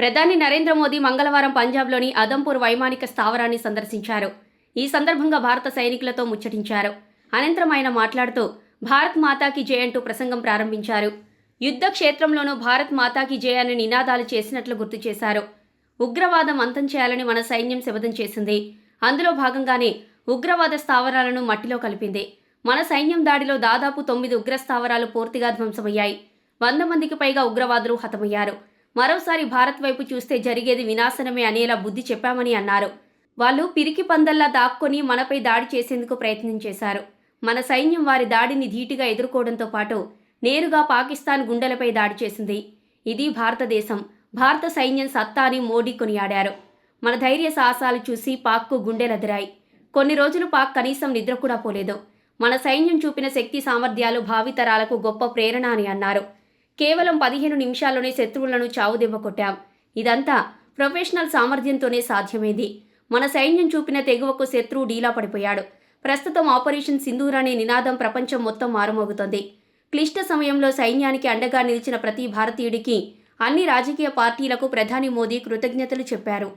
ప్రధాని నరేంద్ర మోదీ మంగళవారం పంజాబ్లోని అదంపూర్ వైమానిక స్థావరాన్ని సందర్శించారు. ఈ సందర్భంగా భారత సైనికులతో ముచ్చటించారు. అనంతరం ఆయన మాట్లాడుతూ భారత్ మాతాకి జయ అంటూ ప్రసంగం ప్రారంభించారు. యుద్ధ క్షేత్రంలోనూ భారత్ మాతాకి జయ అనే నినాదాలు చేసినట్లు గుర్తు చేశారు. ఉగ్రవాదం అంతం చేయాలని మన సైన్యం శబదం చేసింది. అందులో భాగంగానే ఉగ్రవాద స్థావరాలను మట్టిలో కలిపింది. మన సైన్యం దాడిలో దాదాపు తొమ్మిది ఉగ్ర స్థావరాలు పూర్తిగా ధ్వంసమయ్యాయి. వంద మందికి పైగా ఉగ్రవాదులు హతమయ్యారు. మరోసారి భారత్ వైపు చూస్తే జరిగేది వినాశనమే అనేలా బుద్ధి చెప్పామని అన్నారు. వాళ్ళు పిరికి పందల్లా దాక్కుని మనపై దాడి చేసేందుకు ప్రయత్నం చేశారు. మన సైన్యం వారి దాడిని ధీటుగా ఎదుర్కోవడంతో పాటు నేరుగా పాకిస్తాన్ గుండెలపై దాడి చేసింది. ఇది భారతదేశం. భారత సైన్యం సత్తా అని మోడీ కొనియాడారు. మన ధైర్య సాహసాలు చూసి పాక్కు గుండెలదిరాయి. కొన్ని రోజులు పాక్ కనీసం నిద్ర కూడా పోలేదు. మన సైన్యం చూపిన శక్తి సామర్థ్యాలు భావితరాలకు గొప్ప ప్రేరణ అని అన్నారు. కేవలం పదిహేను నిమిషాల్లోనే శత్రువులను చావుదెబ్బ కొట్టాం. ఇదంతా ప్రొఫెషనల్ సామర్థ్యంతోనే సాధ్యమైంది. మన సైన్యం చూపిన తెగువకు శత్రువు డీలా పడిపోయాడు. ప్రస్తుతం ఆపరేషన్ సింధూర్ అనే నినాదం ప్రపంచం మొత్తం మారుమోగుతోంది. క్లిష్ట సమయంలో సైన్యానికి అండగా నిలిచిన ప్రతి భారతీయుడికి అన్ని రాజకీయ పార్టీలకు ప్రధాని మోదీ కృతజ్ఞతలు చెప్పారు.